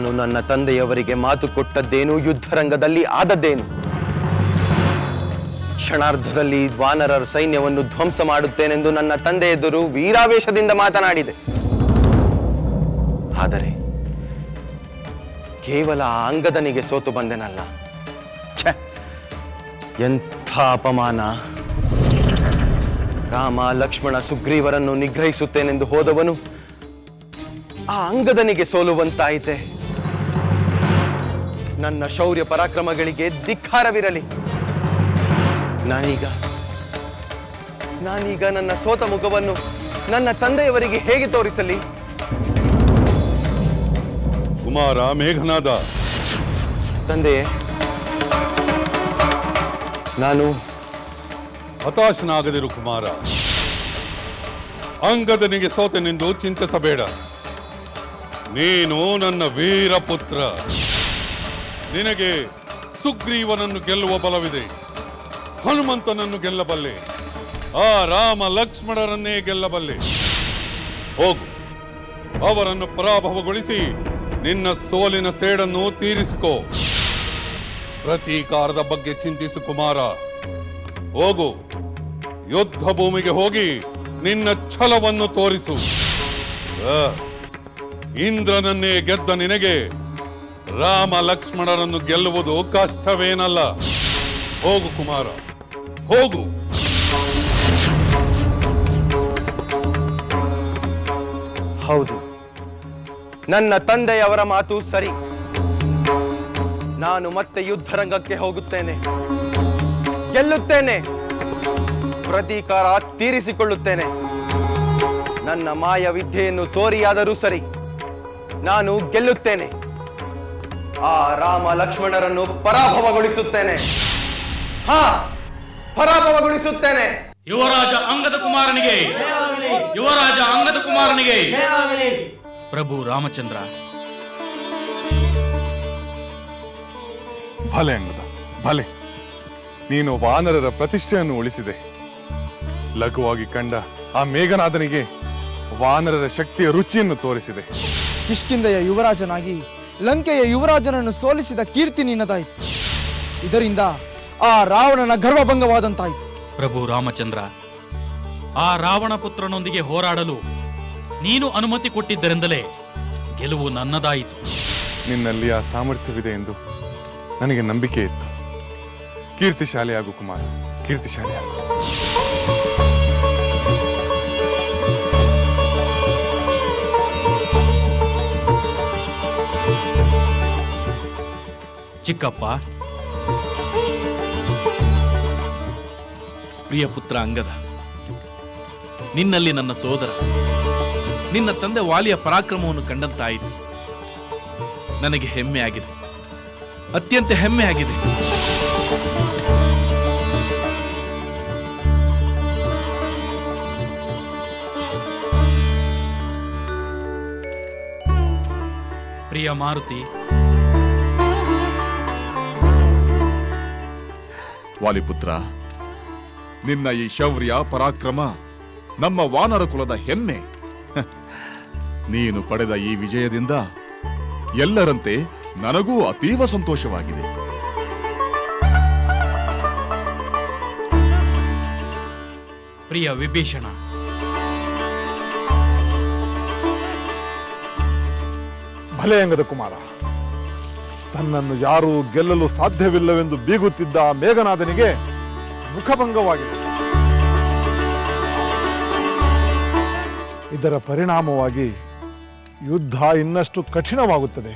ನಾನು ನನ್ನ ತಂದೆಯವರಿಗೆ ಮಾತು ಕೊಟ್ಟದ್ದೇನು? ಯುದ್ಧರಂಗದಲ್ಲಿ ಆದದ್ದೇನು? ಕ್ಷಣಾರ್ಧದಲ್ಲಿ ವಾನರರ ಸೈನ್ಯವನ್ನು ಧ್ವಂಸ ಮಾಡುತ್ತೇನೆಂದು ನನ್ನ ತಂದೆ ಎದುರು ವೀರಾವೇಶದಿಂದ ಮಾತನಾಡಿದೆ. ಆದರೆ ಕೇವಲ ಅಂಗದನಿಗೆ ಸೋತು ಬಂದೆನಲ್ಲ. ಎಂಥ ಅಪಮಾನ. ರಾಮ, ಲಕ್ಷ್ಮಣ, ಸುಗ್ರೀವರನ್ನು ನಿಗ್ರಹಿಸುತ್ತೇನೆಂದು ಹೋದವನು ಆ ಅಂಗದನಿಗೆ ಸೋಲುವಂತಾಯಿತೆ. ನನ್ನ ಶೌರ್ಯ ಪರಾಕ್ರಮಗಳಿಗೆ ಧಿಕ್ಕಾರವಿರಲಿ. ನಾನೀಗ ನಾನೀಗ ನನ್ನ ಸೋತ ಮುಖವನ್ನು ನನ್ನ ತಂದೆಯವರಿಗೆ ಹೇಗೆ ತೋರಿಸಲಿ? ಕುಮಾರ ಮೇಘನಾದ. ತಂದೆಯೇ ನಾನು ಹತಾಶನಾಗದಿರು ಕುಮಾರ. ಅಂಗದನಿಗೆ ಸೋತೆನೆಂದು ಚಿಂತಿಸಬೇಡ. ನೀನು ನನ್ನ ವೀರ ಪುತ್ರ ನಿನಗೆ ಸುಗ್ರೀವನನ್ನು ಗೆಲ್ಲುವ ಬಲವಿದೆ. ಹನುಮಂತನನ್ನು ಗೆಲ್ಲಬಲ್ಲೆ. ಆ ರಾಮ ಲಕ್ಷ್ಮಣರನ್ನೇ ಗೆಲ್ಲಬಲ್ಲೆ. ಹೋಗು. ಅವರನ್ನು ಪರಾಭವಗೊಳಿಸಿ ನಿನ್ನ ಸೋಲಿನ ಸೇಡನ್ನು ತೀರಿಸಿಕೋ. ಪ್ರತೀಕಾರದ ಬಗ್ಗೆ ಚಿಂತಿಸು ಕುಮಾರ. ಹೋಗು. ಯುದ್ಧ ಭೂಮಿಗೆ ಹೋಗಿ ನಿನ್ನ ಛಲವನ್ನು ತೋರಿಸು. ಇಂದ್ರನನ್ನೇ ಗೆದ್ದ ನಿನಗೆ ರಾಮ ಲಕ್ಷ್ಮಣರನ್ನು ಗೆಲ್ಲುವುದು ಕಷ್ಟವೇನಲ್ಲ. ಹೋಗು ಕುಮಾರ, ಹೋಗು. ಹೌದು. ನನ್ನ ತಂದೆಯವರ ಮಾತು ಸರಿ. ನಾನು ಮತ್ತೆ ಯುದ್ಧರಂಗಕ್ಕೆ ಹೋಗುತ್ತೇನೆ. ಗೆಲ್ಲುತ್ತೇನೆ. ಪ್ರತೀಕಾರ ತೀರಿಸಿಕೊಳ್ಳುತ್ತೇನೆ. ನನ್ನ ಮಾಯ ವಿದ್ಯೆಯನ್ನು ತೋರಿಯಾದರೂ ಸರಿ. ನಾನು ಗೆಲ್ಲುತ್ತೇನೆ. ಆ ರಾಮ ಲಕ್ಷ್ಮಣರನ್ನು ಪರಾಭವಗೊಳಿಸುತ್ತೇನೆ. ಹಾ ಪರಾಭವಗೊಳಿಸುತ್ತೇನೆ. ಯುವರಾಜ ಅಂಗದ ಕುಮಾರನಿಗೆ. ಯುವರಾಜ ಅಂಗದ ಕುಮಾರನಿಗೆ. ಪ್ರಭು ರಾಮಚಂದ್ರ. ಭಲೆ ಅಂಗದ ಭಲೆ. ನೀನು ವಾನರರ ಪ್ರತಿಷ್ಠೆಯನ್ನು ಉಳಿಸಿದೆ. ಲಘುವಾಗಿ ಕಂಡ ಆ ಮೇಘನಾಥನಿಗೆ ವಾನರರ ಶಕ್ತಿಯ ರುಚಿಯನ್ನು ತೋರಿಸಿದೆ. ಕಿಷ್ಕಿಂದೆಯ ಯುವರಾಜನಾಗಿ ಲಂಕೆಯ ಯುವರಾಜನನ್ನು ಸೋಲಿಸಿದ ಕೀರ್ತಿ ನಿನ್ನದಾಯಿತು. ಇದರಿಂದ ಆ ರಾವಣನ ಗರ್ವಭಂಗವಾದಂತಾಯಿತು ಪ್ರಭು ರಾಮಚಂದ್ರ ಆ ರಾವಣ ಪುತ್ರನೊಂದಿಗೆ ಹೋರಾಡಲು ನೀನು ಅನುಮತಿ ಕೊಟ್ಟಿದ್ದರಿಂದಲೇ ಗೆಲುವು ನನ್ನದಾಯಿತು. ನಿನ್ನಲ್ಲಿ ಆ ಸಾಮರ್ಥ್ಯವಿದೆ ಎಂದು ನನಗೆ ನಂಬಿಕೆ ಇತ್ತು. ಕೀರ್ತಿಶಾಲಿಯಾಗು ಕುಮಾರ ಕೀರ್ತಿಶಾಲಿಯಾಗು. ಚಿಕ್ಕಪ್ಪ. ಪ್ರಿಯ ಪುತ್ರ ಅಂಗದ, ನಿನ್ನಲ್ಲಿ ನನ್ನ ಸೋದರ. ನಿನ್ನ ತಂದೆ ವಾಲಿಯ ಪರಾಕ್ರಮವನ್ನು ಕಂಡಂತಾಯಿತು. ನನಗೆ ಹೆಮ್ಮೆ ಆಗಿದೆ ಅತ್ಯಂತ ಹೆಮ್ಮೆ ಆಗಿದೆ ಪ್ರಿಯ ಮಾರುತಿ ವಾಲಿಪುತ್ರ ನಿನ್ನ ಈ ಶೌರ್ಯ ಪರಾಕ್ರಮ ನಮ್ಮ ವಾನರ ಕುಲದ ಹೆಮ್ಮೆ. ನೀನು ಪಡೆದ ಈ ವಿಜಯದಿಂದ ಎಲ್ಲರಂತೆ ನನಗೂ ಅತೀವ ಸಂತೋಷವಾಗಿದೆ. ಪ್ರಿಯ ವಿಭೀಷಣ ಭಲೆ ಅಂಗದ ಕುಮಾರ ತನ್ನನ್ನು ಯಾರೂ ಗೆಲ್ಲಲು ಸಾಧ್ಯವಿಲ್ಲವೆಂದು ಬೀಗುತ್ತಿದ್ದ ಮೇಘನಾಥನಿಗೆ ಮುಖಭಂಗವಾಗಿದೆ. ಇದರ ಪರಿಣಾಮವಾಗಿ ಯುದ್ಧ ಇನ್ನಷ್ಟು ಕಠಿಣವಾಗುತ್ತದೆ.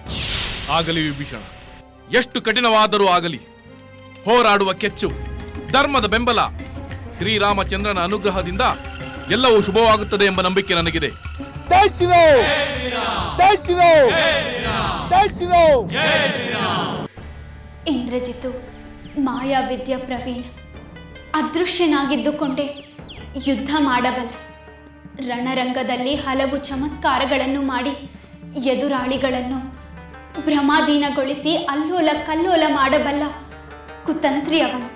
ಆಗಲಿ ವಿಭೀಷಣ, ಎಷ್ಟು ಕಠಿಣವಾದರೂ ಆಗಲಿ, ಹೋರಾಡುವ ಕೆಚ್ಚು, ಧರ್ಮದ ಬೆಂಬಲ, ಶ್ರೀರಾಮಚಂದ್ರನ ಅನುಗ್ರಹದಿಂದ ಎಲ್ಲವೂ ಶುಭವಾಗುತ್ತದೆ ಎಂಬ ನಂಬಿಕೆ ನನಗಿದೆ. ಇಂದ್ರಜಿತು ಮಾಯಾವಿದ್ಯ ಪ್ರವೀಣ್, ಅದೃಶ್ಯನಾಗಿದ್ದುಕೊಂಡೇ ಯುದ್ಧ ಮಾಡಬಲ್ಲ. ರಣರಂಗದಲ್ಲಿ ಹಲವು ಚಮತ್ಕಾರಗಳನ್ನು ಮಾಡಿ ಎದುರಾಳಿಗಳನ್ನು ಭ್ರಮಾಧೀನಗೊಳಿಸಿ ಅಲ್ಲೋಲ ಕಲ್ಲೋಲ ಮಾಡಬಲ್ಲ ಕುತಂತ್ರಿ ಅವನು.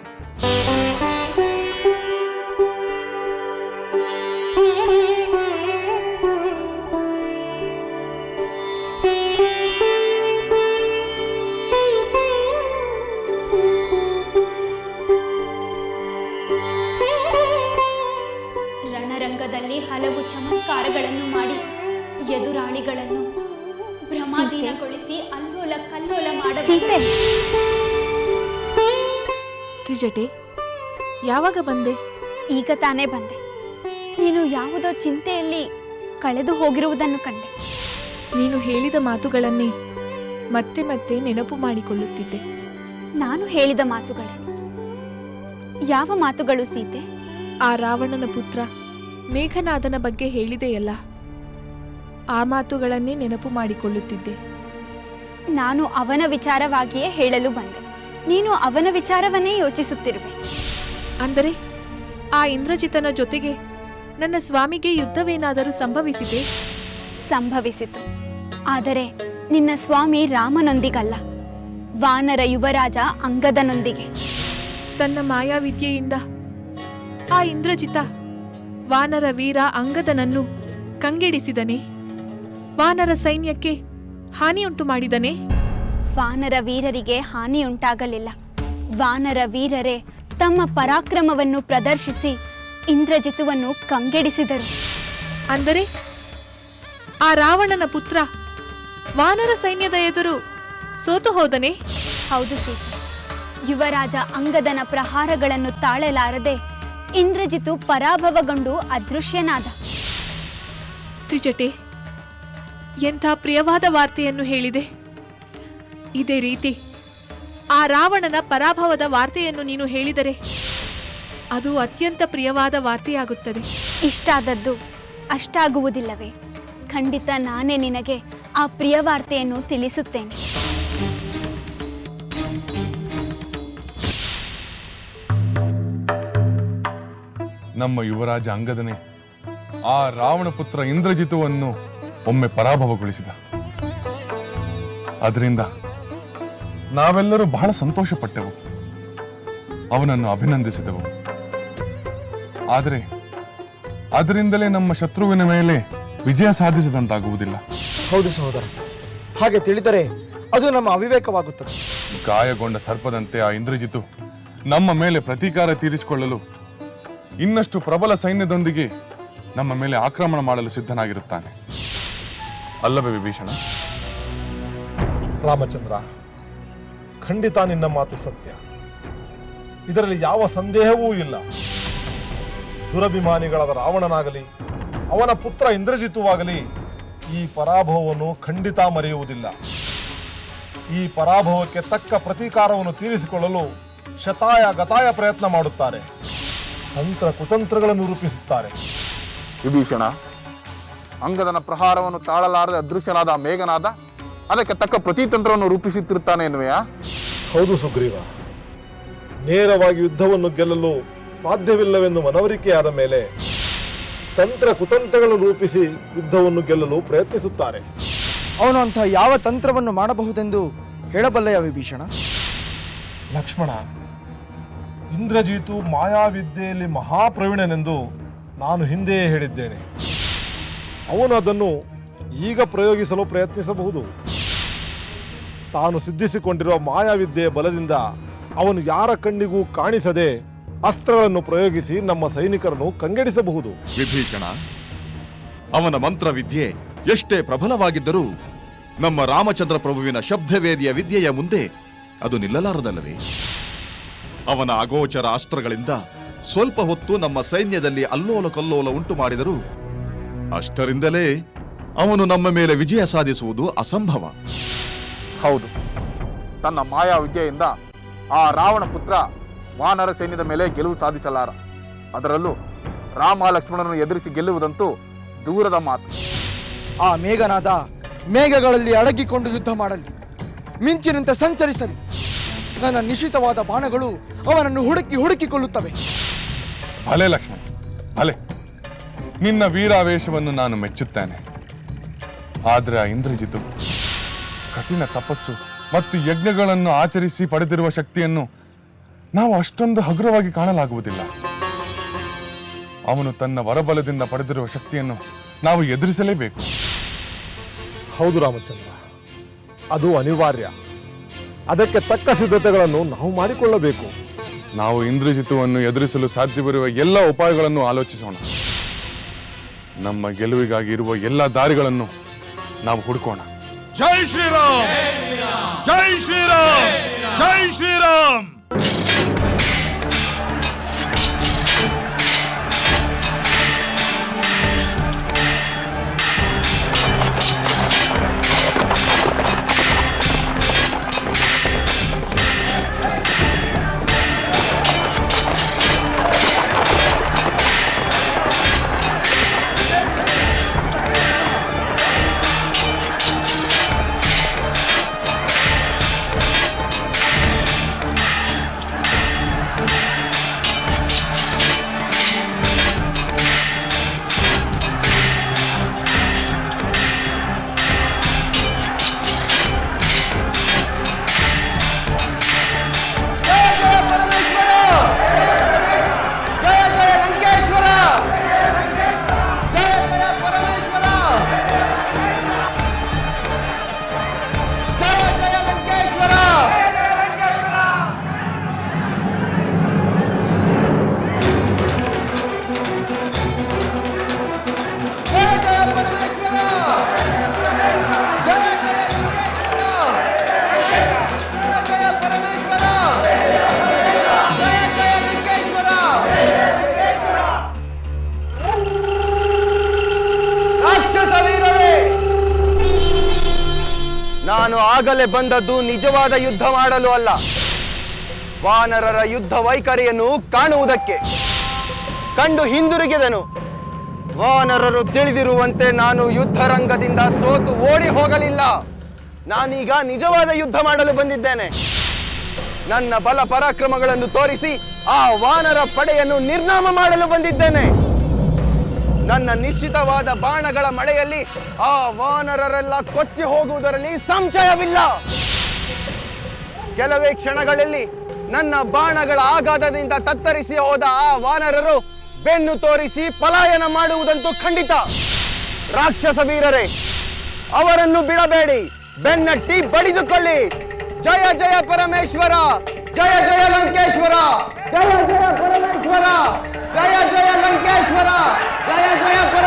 ತ್ರಿಜಟೆ ಯಾವಾಗ ಬಂದೆ? ಈಗ ತಾನೇ ಬಂದೆ. ನೀನು ಯಾವುದೋ ಚಿಂತೆಯಲ್ಲಿ ಕಳೆದು ಹೋಗಿರುವುದನ್ನು ಕಂಡೆ. ನೀನು ಹೇಳಿದ ಮಾತುಗಳನ್ನೇ ಮತ್ತೆ ಮತ್ತೆ ನೆನಪು ಮಾಡಿಕೊಳ್ಳುತ್ತಿದ್ದೆ. ನಾನು ಹೇಳಿದ ಮಾತುಗಳೇ. ಯಾವ ಮಾತುಗಳು ಸೀತೆ? ಆ ರಾವಣನ ಪುತ್ರ ಮೇಘನಾದನ ಬಗ್ಗೆ ಹೇಳಿದೆಯಲ್ಲ. ಆ ಮಾತುಗಳನ್ನೇ ನೆನಪು ಮಾಡಿಕೊಳ್ಳುತ್ತಿದ್ದೆ. ನಾನು ಅವನ ವಿಚಾರವಾಗಿಯೇ ಹೇಳಲು ಬಂದೆ. ನೀನು ಅವನ ವಿಚಾರವನ್ನೇ ಯೋಚಿಸುತ್ತಿರುವೆ. ಅಂದರೆ ಆ ಇಂದ್ರಜಿತನ ಜೊತೆಗೆ ನನ್ನ ಸ್ವಾಮಿಗೆ ಯುದ್ಧವೇನಾದರೂ ಸಂಭವಿಸಿದೆ? ಸಂಭವಿಸಿತು. ಆದರೆ ನಿನ್ನ ಸ್ವಾಮಿ ರಾಮನೊಂದಿಗಲ್ಲ. ವಾನರ ಯುವರಾಜ ಅಂಗದನೊಂದಿಗೆ. ತನ್ನ ಮಾಯಾವಿದ್ಯೆಯಿಂದ ಆ ಇಂದ್ರಜಿತ ವಾನರ ವೀರ ಅಂಗದನನ್ನು ಕಂಗೆಡಿಸಿದನೆ. ವಾನರ ಸೈನ್ಯಕ್ಕೆ ಹಾನಿಯುಂಟು ಮಾಡಿದನೆ ವಾನರ ವೀರರಿಗೆ ಹಾನಿಯುಂಟಾಗಲಿಲ್ಲ. ವಾನರ ವೀರರೇ ತಮ್ಮ ಪರಾಕ್ರಮವನ್ನು ಪ್ರದರ್ಶಿಸಿ ಇಂದ್ರಜಿತುವನ್ನು ಕಂಗೆಡಿಸಿದರು. ಅಂದರೆ ಆ ರಾವಣನ ಪುತ್ರ ವಾನರ ಸೈನ್ಯದ ಎದುರು ಸೋತು ಹೋದನೆ? ಹೌದು ಸೀತೆ. ಯುವರಾಜ ಅಂಗದನ ಪ್ರಹಾರಗಳನ್ನು ತಾಳಲಾರದೆ ಇಂದ್ರಜಿತು ಪರಾಭವಗೊಂಡು ಅದೃಶ್ಯನಾದ. ತ್ರಿಜಟೆ ಎಂಥ ಪ್ರಿಯವಾದ ವಾರ್ತೆಯನ್ನು ಹೇಳಿದೆ? ಇದೇ ರೀತಿ ಆ ರಾವಣನ ಪರಾಭವದ ವಾರ್ತೆಯನ್ನು ನೀನು ಹೇಳಿದರೆ ಅದು ಅತ್ಯಂತ ಪ್ರಿಯವಾದ ವಾರ್ತೆಯಾಗುತ್ತದೆ. ಇಷ್ಟಾದದ್ದು ಅಷ್ಟಾಗುವುದಿಲ್ಲವೇ? ಖಂಡಿತ ನಾನೇ ನಿನಗೆ ಆ ಪ್ರಿಯ ವಾರ್ತೆಯನ್ನು ತಿಳಿಸುತ್ತೇನೆ. ನಮ್ಮ ಯುವರಾಜ ಅಂಗದನೆ ಆ ರಾವಣ ಪುತ್ರ ಇಂದ್ರಜಿತುವನ್ನು ಒಮ್ಮೆ ಪರಾಭವಗೊಳಿಸಿದ. ಅದರಿಂದ ನಾವೆಲ್ಲರೂ ಬಹಳ ಸಂತೋಷಪಟ್ಟೆವು. ಅವನನ್ನು ಅಭಿನಂದಿಸಿದೆವು. ಆದರೆ ಅದರಿಂದಲೇ ನಮ್ಮ ಶತ್ರುವಿನ ಮೇಲೆ ವಿಜಯ ಸಾಧಿಸಿದಂತಾಗುವುದಿಲ್ಲ. ಹೌದು ಸಹೋದರ. ಹಾಗೆ ತಿಳಿದರೆ ಅದು ನಮ್ಮ ಅವಿವೇಕವಾಗುತ್ತದೆ. ಗಾಯಗೊಂಡ ಸರ್ಪದಂತೆ ಆ ಇಂದ್ರಜಿತು ನಮ್ಮ ಮೇಲೆ ಪ್ರತೀಕಾರ ತೀರಿಸಿಕೊಳ್ಳಲು ಇನ್ನಷ್ಟು ಪ್ರಬಲ ಸೈನ್ಯದೊಂದಿಗೆ ನಮ್ಮ ಮೇಲೆ ಆಕ್ರಮಣ ಮಾಡಲು ಸಿದ್ಧನಾಗಿರುತ್ತಾನೆ. ಅಲ್ಲವೇ ವಿಭೀಷಣ ರಾಮಚಂದ್ರ ಖಂಡಿತ ನಿನ್ನ ಮಾತು ಸತ್ಯ. ಇದರಲ್ಲಿ ಯಾವ ಸಂದೇಹವೂ ಇಲ್ಲ. ದುರಭಿಮಾನಿಗಳಾದ ರಾವಣನಾಗಲಿ ಅವನ ಪುತ್ರ ಇಂದ್ರಜಿತುವಾಗಲಿ ಈ ಪರಾಭವವನ್ನು ಖಂಡಿತ ಮರೆಯುವುದಿಲ್ಲ. ಈ ಪರಾಭವಕ್ಕೆ ತಕ್ಕ ಪ್ರತೀಕಾರವನ್ನು ತೀರಿಸಿಕೊಳ್ಳಲು ಶತಾಯ ಗತಾಯ ಪ್ರಯತ್ನ ಮಾಡುತ್ತಾರೆ. ತಂತ್ರ ಕುತಂತ್ರಗಳನ್ನು ರೂಪಿಸುತ್ತಾರೆ. ವಿಭೀಷಣ ಅಂಗದನ ಪ್ರಹಾರವನ್ನು ತಾಳಲಾರದೆ ಅದೃಶ್ಯನಾದ ಮೇಘನಾದ ಅದಕ್ಕೆ ತಕ್ಕ ಪ್ರತಿತಂತ್ರವನ್ನು ರೂಪಿಸುತ್ತಿರುತ್ತಾನೆ ಎನ್ನುವೆಯಾ? ಹೌದು ಸುಗ್ರೀವ. ನೇರವಾಗಿ ಯುದ್ಧವನ್ನು ಗೆಲ್ಲಲು ಸಾಧ್ಯವಿಲ್ಲವೆಂದು ಮನವರಿಕೆಯಾದ ಮೇಲೆ ತಂತ್ರ ಕುತಂತ್ರಗಳನ್ನು ರೂಪಿಸಿ ಯುದ್ಧವನ್ನು ಗೆಲ್ಲಲು ಪ್ರಯತ್ನಿಸುತ್ತಾರೆ. ಅವನು ಅಂತಹ ಯಾವ ತಂತ್ರವನ್ನು ಮಾಡಬಹುದೆಂದು ಹೇಳಬಲ್ಲೆಯ ವಿಭೀಷಣ? ಲಕ್ಷ್ಮಣ ಇಂದ್ರಜಿತು ಮಾಯಾವಿದ್ಯೆಯಲ್ಲಿ ಮಹಾಪ್ರವೀಣನೆಂದು ನಾನು ಹಿಂದೆಯೇ ಹೇಳಿದ್ದೇನೆ. ಅವನು ಅದನ್ನು ಈಗ ಪ್ರಯೋಗಿಸಲು ಪ್ರಯತ್ನಿಸಬಹುದು. ತಾನು ಸಿದ್ಧಿಸಿಕೊಂಡಿರುವ ಮಾಯಾವಿದ್ಯೆಯ ಬಲದಿಂದ ಅವನು ಯಾರ ಕಣ್ಣಿಗೂ ಕಾಣಿಸದೆ ಅಸ್ತ್ರಗಳನ್ನು ಪ್ರಯೋಗಿಸಿ ನಮ್ಮ ಸೈನಿಕರನ್ನು ಕಂಗೆಡಿಸಬಹುದು. ವಿಭೀಷಣ, ಅವನ ಮಂತ್ರವಿದ್ಯೆ ಎಷ್ಟೇ ಪ್ರಬಲವಾಗಿದ್ದರೂ ನಮ್ಮ ರಾಮಚಂದ್ರ ಪ್ರಭುವಿನ ಶಬ್ದವೇದಿಯ ವಿದ್ಯೆಯ ಮುಂದೆ ಅದು ನಿಲ್ಲಲಾರದಲ್ಲವೇ? ಅವನ ಅಗೋಚರ ಅಸ್ತ್ರಗಳಿಂದ ಸ್ವಲ್ಪ ಹೊತ್ತು ನಮ್ಮ ಸೈನ್ಯದಲ್ಲಿ ಅಲ್ಲೋಲ ಕಲ್ಲೋಲ ಉಂಟು ಮಾಡಿದರೂ ಅಷ್ಟರಿಂದಲೇ ಅವನು ನಮ್ಮ ಮೇಲೆ ವಿಜಯ ಸಾಧಿಸುವುದು ಅಸಂಭವ. ಹೌದು. ತನ್ನ ಮಾಯಾ ವಿದ್ಯೆಯಿಂದ ಆ ರಾವಣ ಪುತ್ರ ವಾನರ ಸೈನ್ಯದ ಮೇಲೆ ಗೆಲುವು ಸಾಧಿಸಲಾರ. ಅದರಲ್ಲೂ ರಾಮ ಲಕ್ಷ್ಮಣನನ್ನು ಎದುರಿಸಿ ಗೆಲ್ಲುವುದಂತೂ ದೂರದ ಮಾತು. ಆ ಮೇಘನಾದ ಮೇಘಗಳಲ್ಲಿ ಅಡಗಿಕೊಂಡು ಯುದ್ಧ ಮಾಡಲಿ. ಮಿಂಚಿನಂತೆ ಸಂಚರಿಸಲಿ. ನನ್ನ ನಿಶ್ಚಿತವಾದ ಬಾಣಗಳು ಅವನನ್ನು ಹುಡುಕಿ ಹುಡುಕಿಕೊಳ್ಳುತ್ತವೆ. ಭಲೆ ಲಕ್ಷ್ಮಣ ಭಲೆ. ನಿನ್ನ ವೀರಾವೇಶವನ್ನು ನಾನು ಮೆಚ್ಚುತ್ತೇನೆ. ಆದರೆ ಆ ಇಂದ್ರಜಿತು ಕಠಿಣ ತಪಸ್ಸು ಮತ್ತು ಯಜ್ಞಗಳನ್ನು ಆಚರಿಸಿ ಪಡೆದಿರುವ ಶಕ್ತಿಯನ್ನು ನಾವು ಅಷ್ಟೊಂದು ಹಗುರವಾಗಿ ಕಾಣಲಾಗುವುದಿಲ್ಲ. ಅವನು ತನ್ನ ವರಬಲದಿಂದ ಪಡೆದಿರುವ ಶಕ್ತಿಯನ್ನು ನಾವು ಎದುರಿಸಲೇಬೇಕು. ಹೌದು ರಾಮಚಂದ್ರ ಅದು ಅನಿವಾರ್ಯ. ಅದಕ್ಕೆ ತಕ್ಕ ಸಿದ್ಧತೆಗಳನ್ನು ನಾವು ಮಾಡಿಕೊಳ್ಳಬೇಕು. ನಾವು ಇಂದ್ರಜಿತುವನ್ನು ಎದುರಿಸಲು ಸಾಧ್ಯವಿರುವ ಎಲ್ಲ ಉಪಾಯಗಳನ್ನು ಆಲೋಚಿಸೋಣ. ನಮ್ಮ ಗೆಲುವಿಗಾಗಿ ಇರುವ ಎಲ್ಲ ದಾರಿಗಳನ್ನು ನಾವು ಹುಡುಕೋಣ. ಜೈ ಶ್ರೀರಾಮ್! ಜೈ ಶ್ರೀರಾಮ್! ಜೈ ಶ್ರೀರಾಮ್! ಆಗಲೇ ಬಂದದ್ದು ನಿಜವಾದ ಯುದ್ಧ ಮಾಡಲು ಅಲ್ಲ. ವಾನರರ ಯುದ್ಧ ವೈಖರಿಯನ್ನು ಕಾಣುವುದಕ್ಕೆ ಕಂಡು ಹಿಂದಿರುಗಿದನು. ವಾನರರು ತಿಳಿದಿರುವಂತೆ ನಾನು ಯುದ್ಧ ರಂಗದಿಂದ ಸೋತು ಓಡಿ ಹೋಗಲಿಲ್ಲ. ನಾನೀಗ ನಿಜವಾದ ಯುದ್ಧ ಮಾಡಲು ಬಂದಿದ್ದೇನೆ. ನನ್ನ ಬಲ ಪರಾಕ್ರಮಗಳನ್ನು ತೋರಿಸಿ ಆ ವಾನರ ಪಡೆಯನ್ನು ನಿರ್ನಾಮ ಮಾಡಲು ಬಂದಿದ್ದೇನೆ. ನನ್ನ ನಿಶ್ಚಿತವಾದ ಬಾಣಗಳ ಮಳೆಯಲ್ಲಿ ಆ ವಾನರರೆಲ್ಲ ಕೊಚ್ಚಿ ಹೋಗುವುದರಲ್ಲಿ ಸಂಶಯವಿಲ್ಲ. ಕೆಲವೇ ಕ್ಷಣಗಳಲ್ಲಿ ನನ್ನ ಬಾಣಗಳ ಆಘಾತದಿಂದ ತತ್ತರಿಸಿ ಹೋದ ಆ ವಾನರರು ಬೆನ್ನು ತೋರಿಸಿ ಪಲಾಯನ ಮಾಡುವುದಂತೂ ಖಂಡಿತ. ರಾಕ್ಷಸ ವೀರರೇ, ಅವರನ್ನು ಬಿಡಬೇಡಿ. ಬೆನ್ನಟ್ಟಿ ಬಡಿದುಕೊಳ್ಳಿ. ಜಯ ಜಯ ಪರಮೇಶ್ವರ, ಜಯ ಜಯ ಲಂಕೇಶ್ವರ. ಜಯ ಜಯ ಪರಮೇಶ್ವರ ಜಯ ಜಯ ಲಂಕೇಶ್ವರ ಜಯ ಜಯ ಪರಮೇಶ್ವರ ಜಯ ಜಯ ಲಂಕೇಶ್ವರ ಜಯ